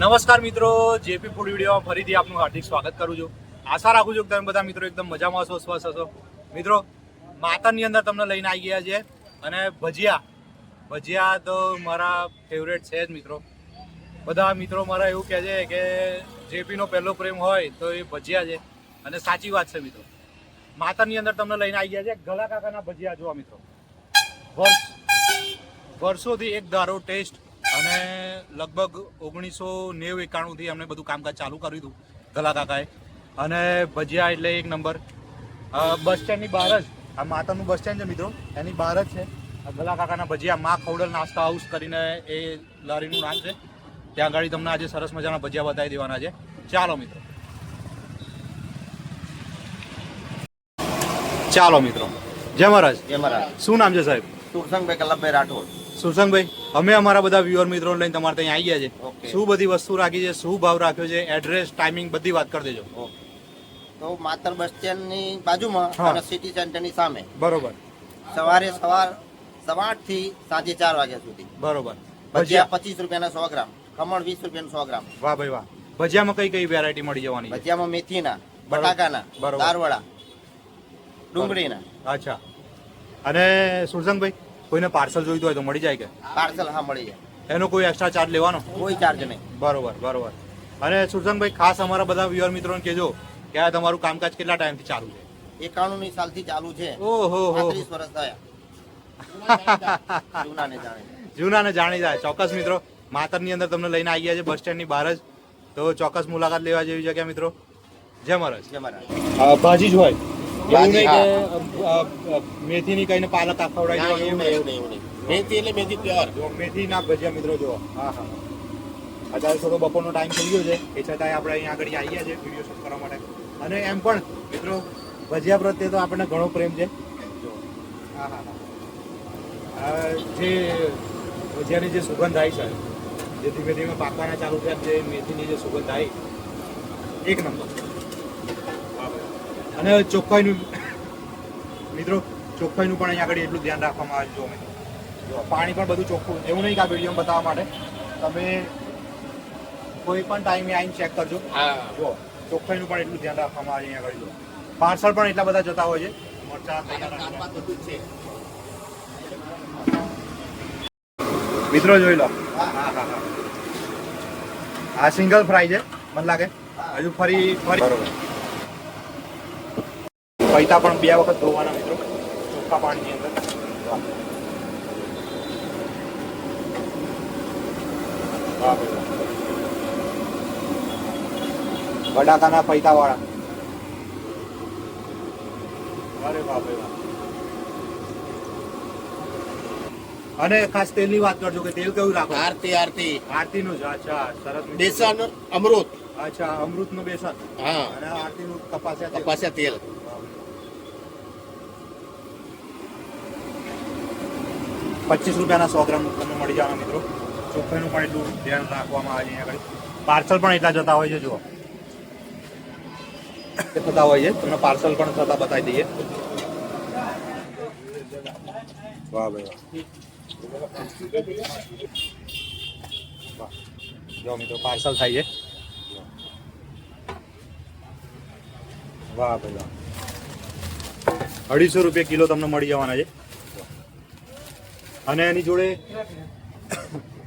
નમસ્કાર મિત્રો, JP food વિડીયોમાં ફરીથી આપનું હાર્દિક સ્વાગત કરું છું. આશા રાખું છું કે તમે બધા મિત્રો એકદમ મજામાં હશો, સ્વસ્થ હશો. મિત્રો, માતરની અંદર તમને લઈને આવી ગયા છે અને ભજીયા. ભજીયા તો મારા ફેવરેટ છે જ મિત્રો. બધા મિત્રો મારા એવું કહે છે કે જેપીનો પહેલો પ્રેમ હોય તો એ ભજીયા છે. અને સાચી વાત છે મિત્રો. માતાની અંદર તમને લઈને આવી ગયા છે ગળા કાકાના ભજીયા જોવા મિત્રો. વર્ષ વર્ષોથી એક ધારો ટેસ્ટ અને લગભગ ઓગણીસો નેવું એકાણુંથી અમને બધું કામકાજ ચાલુ કર્યું હતું ગલા કાકાએ. અને ભજીયા એટલે એક નંબર. બસ સ્ટેન્ડની બહાર જ આ માતાનું બસ સ્ટેન્ડ છે મિત્રો એની બહાર જ છે. ગલાકાકાના ગલા કાકાના ભજીયા મા ખવડલ નાસ્તા હાઉસ કરીને એ લારીનું નામ છે. ત્યાં આગળ તમને આજે સરસ મજાના ભજીયા બતાવી દેવાના છે. ચાલો મિત્રો. ચાલો મિત્રો. જય મહારાજ. જય મહારાજ. શું નામ છે સાહેબ? તુરસંગભાઈ કલ્લભભાઈ રાઠોડ. સુરસંગભાઈ અમે અમારા બધા વ્યુઅર મિત્રો લઈને તમારે ત્યાં આવી ગયા છે. શું બધી વસ્તુ રાખી છે શું ભાવ રાખ્યો છે એડ્રેસ ટાઈમિંગ બધી વાત કરી દેજો. તો માતર બસ સ્ટેન્ડની બાજુમાં અને સિટી સેન્ટરની સામે. બરોબર. સવારે સવાર સવા આઠથી સાંજે ચાર વાગ્યા સુધી. બરોબર. ભજીયા પચીસ રૂપિયાના સો ગ્રામ ખમણ વીસ રૂપિયાનું સો ગ્રામ. વાહ ભાઈ વાહ. ભજીયામાં કઈ કઈ વેરાયટી મળી જવાની ભજીયામાં મેથીના. બટાકાના. દારવડા ડુંગળીના. અચ્છા. અને સુરસંગભાઈ કોઈને પાર્સલ જોઈતું હોય તો મળી જાય કે? પાર્સલ હા મળી જાય. એનો કોઈ એક્સ્ટ્રા ચાર્જ લેવાનો? કોઈ ચાર્જ નહીં. બરોબર બરોબર. અને સુરસંગભાઈ ખાસ અમારા બધા વ્યુઅર મિત્રોને કહેજો કે આ તમારું કામકાજ કેટલા ટાઈમથી ચાલુ છે? એકાણું ની સાલથી ચાલુ છે. ઓહો હો વર્ષ થયા. જૂનાને જાણે. જૂના જાણી જાય ચોક્કસ મિત્રો માતરની અંદર તમને લઈને આવી ગયા છે બસ સ્ટેન્ડની બહાર જ. તો ચોક્કસ મુલાકાત લેવા જેવી જગ્યા મિત્રો? જય મહારાજ. જય મહારાજ. ભાજી જ હોય. એવું ની કઈને પાલક આ ખવડાવી એવું નહીં એવું નહીં એવું નહીં. મેથી એટલે મેથી પ્યોર. જો મેથી ના ભજીયા મિત્રો જો હા હા. અત્યારે થોડો બપોરનો ટાઈમ થઈ ગયો છે એ છતાંય આપણે અહીંયા આગળ આવ્યા છે વીડિયો શૂટ કરવા માટે. અને એમ પણ મિત્રો ભજીયા પ્રત્યે તો આપણને ઘણો પ્રેમ છે. જો હા હા હા. જે ભજીયાની જે સુગંધ આવી છે જે ધીમે ધીમે પાકવાના ચાલુ થયા જે મેથીની જે સુગંધ આવી એક નંબર. અને ચોખ્ખાઈનું મિત્રો ચોખ્ખાઈનું પણ અહીંયા આગળ એટલું ધ્યાન રાખવામાં આવે છે જો મિત્રો જો પાણી પણ બધું ચોખ્ખું એવું નહીં કે આ વીડિયો બતાવવા માટે. તમે કોઈ પણ ટાઈમે આવીને ચેક કરજો. જો ચોખ્ખાઈનું પણ એટલું ધ્યાન રાખવામાં આવે અહીંયા આગળ જો. પાર્સલ પણ એટલા બધા જતા હોય છે. મરચાં તૈયાર બધું છે. મિત્રો જોઈ લો. હા હા હા આ સિંગલ ફ્રાય છે મને લાગે. હજુ ફરી ફરી. બરોબર. પૈતા પણ બે વખત ધોવાના મિત્રો. ચોખ્ખા પાણીની અંદર. બટાકાના પૈતા વાળા અરે બાપરે અને ખાસ તેલની વાત કરજો કે તેલ કયું રાખો? આરતી આરતી. આરતીનું જ અચ્છા સરસ. બેસન અમૃત. અચ્છા અમૃતનું બેસન. હા. અને આરતીનું કપાસિયા તેલ. કપાસિયા તેલ. પચીસ રૂપિયાના સો ગ્રામ તમને મળી જવાના મિત્રો. ચોખ્ખાઈનું પણ એટલું ધ્યાન રાખવામાં આવે છે અહીંયા પાર્સલ પણ એટલા જતા હોય છે, જુઓ. થતા હોય છે. તમને પાર્સલ પણ થતા બતાવી દઈએ. વાહ ભાઈ વાહ. જો મિત્રો, પાર્સલ થાય છે. વાહ ભાઈ, વાહ. અઢીસો રૂપિયા કિલો તમને મળી જવાના છે. અને એની જોડે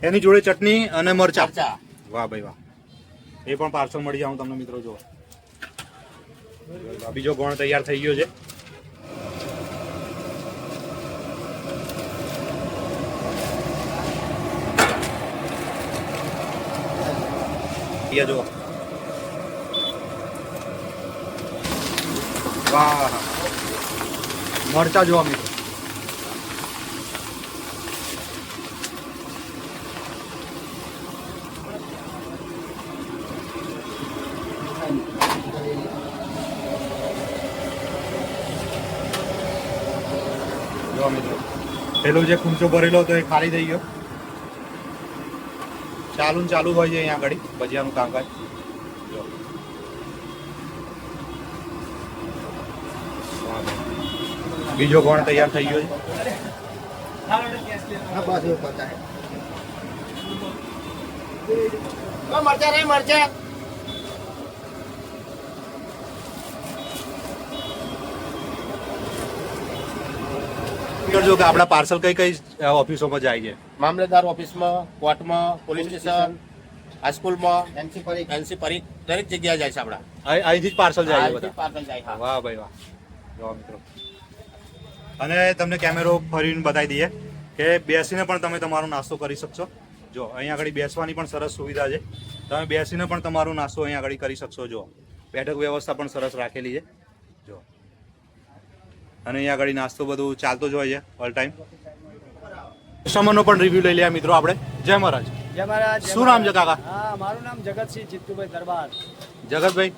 એની જોડે ચટણી અને મરચા. વાહ ભાઈ વાહ. એ પણ પાર્સલ મળી જાય હું તમને મિત્રો જો બીજો ગોણ તૈયાર થઈ ગયો છે. અહીંયા વાહ. મરચા જોવા મિત્રો જોવા મિત્રો પેલો જે ખૂંચો ભરેલો હતો એ ખાલી થઈ ગયો. ચાલુ ને ચાલુ હોય છે અહીંયા આગળ ભજીયાનું કામકાજ. બીજો કોણ તૈયાર થઈ ગયો છે. મરચા રે મરચા. કરજો કે આપણા પાર્સલ કઈ કઈ ઓફિસોમાં જાય છે. મામલતદાર ઓફિસમાં કોર્ટમાં પોલીસ સ્ટેશન હાઈસ્કૂલમાં એનસી પરી એનસી પરી દરેક જગ્યાએ જાય છે આપણા. અહીં- અહીંથી જ પાર્સલ જાય છે બધા. પાર્સલ જાય હા. વાહ ભાઈ વાહ. મિત્રો. અને તમને કેમેરો ફરીને બતાવી દઈએ કે બેસીને પણ તમે તમારો નાસ્તો કરી શકશો. જો અહીંયા આગળ બેસવાની પણ સરસ સુવિધા છે. તમે બેસીને પણ તમારો નાસ્તો અહીંયા આગળ કરી શકશો જો. બેઠક વ્યવસ્થા પણ સરસ રાખેલી છે. અને અહીંયા આગળ નાસ્તો બધું ચાલતો જ હોય છે ઓલ ટાઈમ કસ્ટમરનો પણ રિવ્યુ લઈ લઈએ મિત્રો આપણે. જય મહારાજ. જય મહારાજ શું નામ છે કાકા? હા મારું નામ જગતસિંહ જીતુભાઈ દરબાર. જગતભાઈ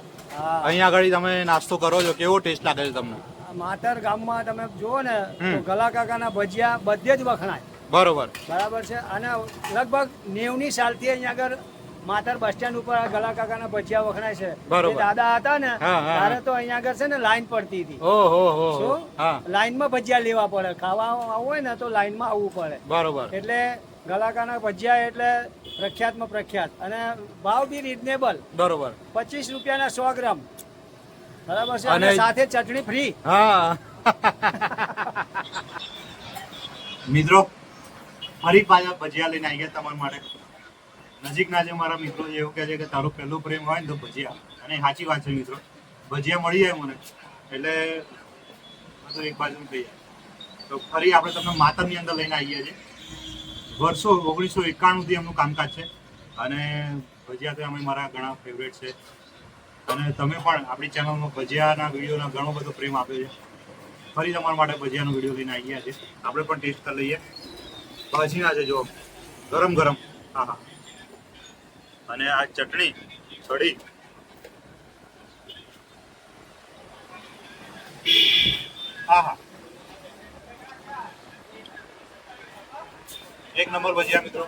અહીંયા આગળ તમે નાસ્તો કરો છો કેવો ટેસ્ટ લાગે છે તમને? માતર ગામમાં તમે જુઓ ને. તો ગલા કાકાના ભજીયા બધે જ વખણાય. બરોબર. બરાબર છે. અને લગભગ નેવની સાલથી અહીંયા આગળ માતર બસ સ્ટેન્ડ ઉપર આ ગલા કાકાના ભજીયા વખણાય છે. બરોબર. દાદા હતા ને ત્યારે તો અહીંયા આગળ છે ને લાઈન પડતી હતી. ઓહો હો હો શું? હા. લાઈનમાં ભજીયા લેવા પડે. ખાવા આવવું હોય ને તો લાઈનમાં આવવું પડે. બરોબર. એટલે ગલાકાના ભજીયા એટલે પ્રખ્યાતમાં પ્રખ્યાત. અને ભાવ બી રીઝનેબલ બરોબર. પચીસ રૂપિયાના સો ગ્રામ. બરાબર છે? અને- અને સાથે ચટણી ફ્રી હા. મિત્રો ફરી પાછા ભજીયા લઈને આવી ગયા તમારા માટે. નજીકના જે મારા મિત્રો એવું કહે છે કે તારો પહેલો પ્રેમ હોય ને તો ભજીયા. અને સાચી વાત છે મિત્રો. ભજીયા મળી જાય મને. એટલે બધું એક બાજુ થઈ જાય. તો ફરી આપણે તમને માતરની અંદર લઈને આવીએ છીએ. વર્ષો, ઓગણીસો એકાણુંથી એમનું કામકાજ છે. અને ભજીયા તો અમે મારા ઘણા ફેવરેટ છે. અને તમે પણ આપણી ચેનલમાં ભજીયાના વિડીયોના ઘણો બધો પ્રેમ આપ્યો છે. ફરી તમારા માટે ભજીયાનો વીડિયો લઈને આવી ગયા છે આપણે પણ ટેસ્ટ કરી લઈએ. ભાજીના છે જો ગરમ ગરમ. હા હા. અને આ ચટણી છડી હા એક નંબર ભજીયા મિત્રો.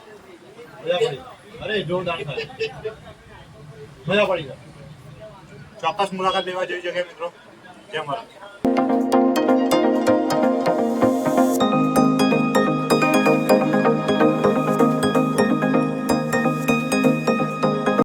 અરે જોરદાર મજા પડી જાય. ચોક્કસ મુલાકાત લેવા જેવી જગ્યા મિત્રો. જય મહારાજ